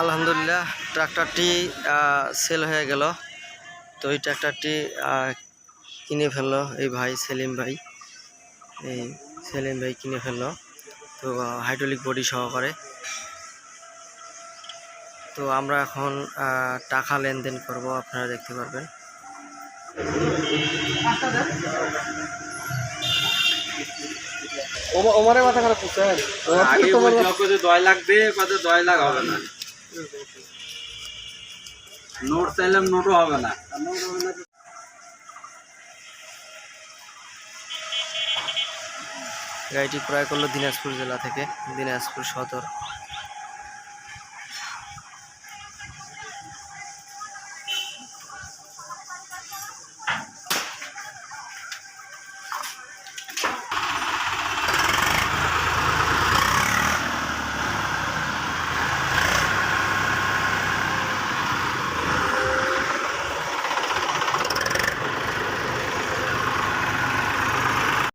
আলহামদুলিল্লাহ ট্রাক্টরটি সেল হয়ে গেল। তো এই ট্রাক্টরটি কিনে ফেলল এই ভাই সেলিম ভাই। এই সেলিম ভাই কিনে ফেলল। তো হাইড্রোলিক বডি সহকারে। তো আমরা এখন টাকা লেনদেন করব আপনারা দেখতে পারবেন। ওমারে মাথা খারাপ করছে আগে বলছিল যে দশ লাখ কত দশ লাখ হবে না নোট চাইলাম নোটও হবে না। গাড়িটি ক্রয় করল দিনাজপুর জেলা থেকে, দিনাজপুর সদর।